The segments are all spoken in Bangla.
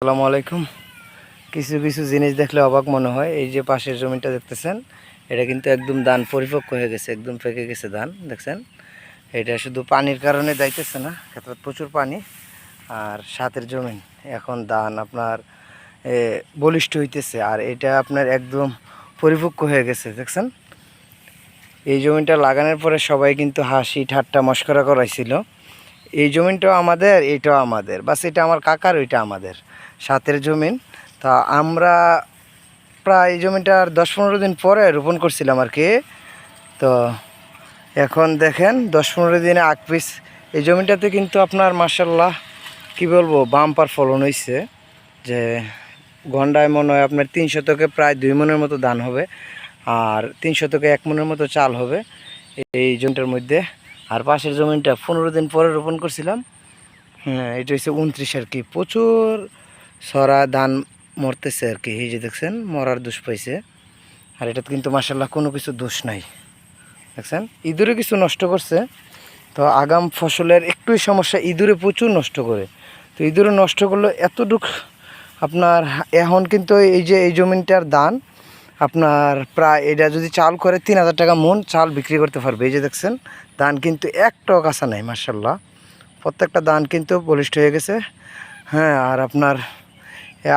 আসসালামু আলাইকুম। কিছু কিছু জিনিস দেখলে অবাক মনে হয়। এই যে পাশের জমিটা দেখতেছেন, এটা কিন্তু একদম ধান পরিপক্ক হয়ে গেছে, একদম পেকে গেছে ধান, দেখছেন? এটা শুধু পানির কারণে যাইতেছে না ক্ষেত্রে প্রচুর পানি আর সাতের জমিন এখন ধান আপনার বলিষ্ঠ হইতেছে আর এটা আপনার একদম পরিপক্ক হয়ে গেছে, দেখছেন? এই জমিটা লাগানোর পরে সবাই কিন্তু হাসি, ঠাট্টা, মস্করা করাইছিল। এই জমিনটাও আমাদের এইটাও আমাদের। বাস এটা আমার কাকার, ওইটা আমাদের। সাতের জমিন। তা আমরা প্রায় এই জমিটার দশ পনেরো দিন পরে রোপণ করছিলাম আর কি। তো এখন দেখেন, দশ পনেরো দিনে আগ পিস। এই জমিটাতে কিন্তু আপনার মার্শাল্লাহ কি বলব, বাম্পার ফলন হয়েছে যে ঘন্টায় মনে হয় আপনার তিন শতকে প্রায় দুই মনের মতো দান হবে, আর তিন শতকে এক মনের মতো চাল হবে। এই জমিটার মধ্যে আর পাশের জমিটা পনেরো দিন পরে রোপণ করছিলাম। হ্যাঁ এটা হচ্ছে উনত্রিশ আর কি। প্রচুর সরা ধান মরতেছে আর কি, এই যে দেখছেন, মরার দোষ পাইছে। আর এটাতে কিন্তু মাসাল্লাহ কোনো কিছু দোষ নাই। দেখছেন? ইঁদুরে কিছু নষ্ট করছে। তো আগাম ফসলের একটুই সমস্যা, ইঁদুরে প্রচুর নষ্ট করে। তো ইঁদুরে নষ্ট করলে এতটুক আপনার, এখন কিন্তু এই যে, এই জমিনটার দান আপনার প্রায় এটা যদি চাল করে তিন হাজার টাকা মন চাল বিক্রি করতে পারবে, এই যে দেখছেন, ধান কিন্তু একটাও কাঁচা নাই মার্শাল্লাহ প্রত্যেকটা ধান কিন্তু বলিষ্ঠ হয়ে গেছে। হ্যাঁ আর আপনার,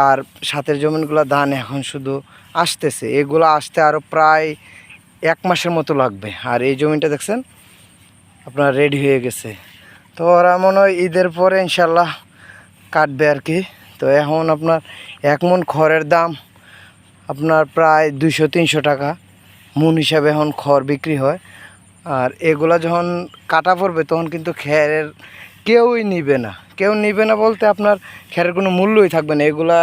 আর সাতের জমিনগুলো ধান এখন শুধু আসতেছে। এগুলো আসতে আরও প্রায় এক মাসের মতো লাগবে। আর এই জমিটা দেখছেন, আপনার রেডি হয়ে গেছে। তো ওরা মনে হয় ঈদের পরে ইনশাল্লাহ কাটবে আর কি। তো এখন আপনার এক মন খড়ের দাম আপনার প্রায় দুইশো, তিনশো টাকা মন হিসাবে এখন খড় বিক্রি হয়। আর এগুলা যখন কাটা পড়বে তখন কিন্তু খেরের কেউই নিবে না। কেউ নিবে না বলতে আপনার খেরের কোনো মূল্যই থাকবে না। এগুলা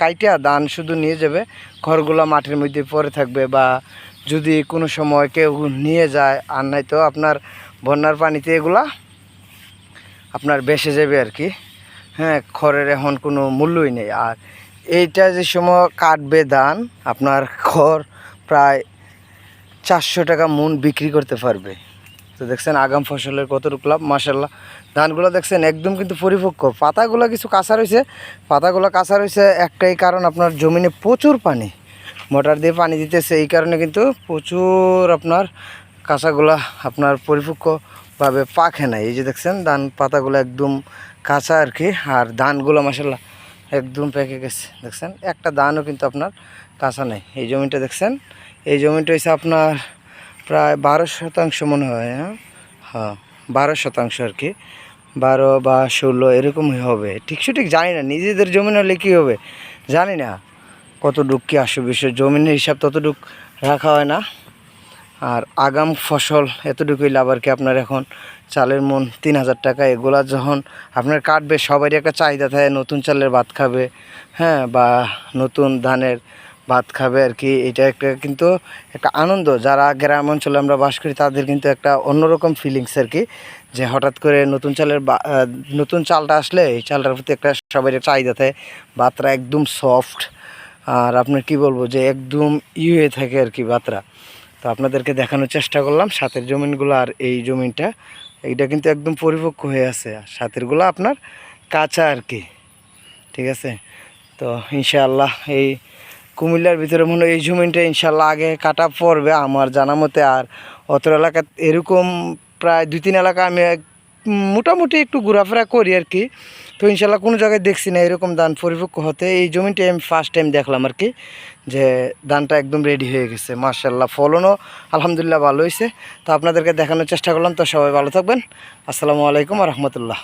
কাইটা দান শুধু নিয়ে যাবে, খড়গুলা মাটির মধ্যে পড়ে থাকবে বা যদি কোনো সময় কেউ নিয়ে যায় আর নাই তো আপনার বন্যার পানিতে এগুলা আপনার বেসে যাবে আর কি। হ্যাঁ খড়ের এখন কোনো মূল্যই নেই। আর এইটা যে সময় কাটবে ধান আপনার খড় প্রায় চারশো টাকা মন বিক্রি করতে পারবে। তো দেখছেন আগাম ফসলের কতটুকু লাভ মাসাল্লাহ ধানগুলো দেখছেন একদম কিন্তু পরিপক্ক। পাতাগুলো কিছু কাঁচা রয়েছে, পাতাগুলো কাঁচা রয়েছে, একটাই কারণ আপনার জমিনে প্রচুর পানি। মোটর দিয়ে পানি দিতেছে, এই কারণে কিন্তু প্রচুর আপনার কাঁচাগুলা আপনার পরিপক্কভাবে পাখে নাই। এই যে দেখছেন ধান পাতাগুলো একদম কাঁচা আর কি, আর ধানগুলো মাসাল্লাহ একদম পেকে গেছে, দেখছেন? একটা দানও কিন্তু আপনার কাঁচা নেই। এই জমিটা দেখছেন? এই জমিটা হচ্ছে আপনার প্রায় বারো শতাংশ মনে হয় হ্যাঁ? হ্যাঁ বারো শতাংশ আর কি। বারো বা ষোলো এরকমই হবে। ঠিক সঠিক জানি না, নিজেদের জমিন হলে কী হবে? জানি না। কতটুক কী আসে বিষয় জমিনের হিসাব ততটুক রাখা হয় না। আর আগাম ফসল এতটুকুই লাভ আর কি আপনার এখন চালের মন তিন হাজার টাকা। এগুলা যখন আপনার কাটবে, সবারই একটা চাহিদা থাকে, নতুন চালের ভাত খাবে হ্যাঁ বা নতুন ধানের ভাত খাবে আর কি। এটা একটা কিন্তু একটা আনন্দ। যারা গ্রাম অঞ্চলে আমরা বাস করি, তাদের কিন্তু একটা অন্যরকম ফিলিংস আর কি, যে হঠাৎ করে নতুন চালের নতুন চালটা আসলে এই চালটার প্রতি একটা সবাই চাহিদা থাকে। ভাতটা একদম সফট আর আপনার কি বলব যে একদম ই হয়ে থাকে আর কি ভাতরা তো আপনাদেরকে দেখানোর চেষ্টা করলাম সাতের জমিনগুলো আর এই জমিনটা। এইটা কিন্তু একদম পরিপক্ক হয়ে আছে। আর সাতেরগুলো আপনার কাঁচা আর কি। ঠিক আছে? তো ইনশাআল্লাহ এই কুমিল্লার ভিতরে মনে হয় এই জমিনটা ইনশাআল্লাহ আগে কাটা পড়বে। আমার জানা মতে আর অত এলাকা এরকম প্রায় দুই তিন এলাকা আমি মোটামুটি একটু ঘোরাফেরা করি আর কি। তো ইনশাল্লাহ কোনো জায়গায় দেখছি না এরকম ধান পরিপক্ক হতে। এই জমিটা আমি ফার্স্ট টাইম দেখলাম আর কি, যে ধানটা একদম রেডি হয়ে গেছে। মার্শাল্লাহ ফলনও আলহামদুলিল্লাহ ভালো হয়েছে। তো আপনাদেরকে দেখানোর চেষ্টা করলাম। তো সবাই ভালো থাকবেন। আসসালামু আলাইকুম রহমতুল্লাহ।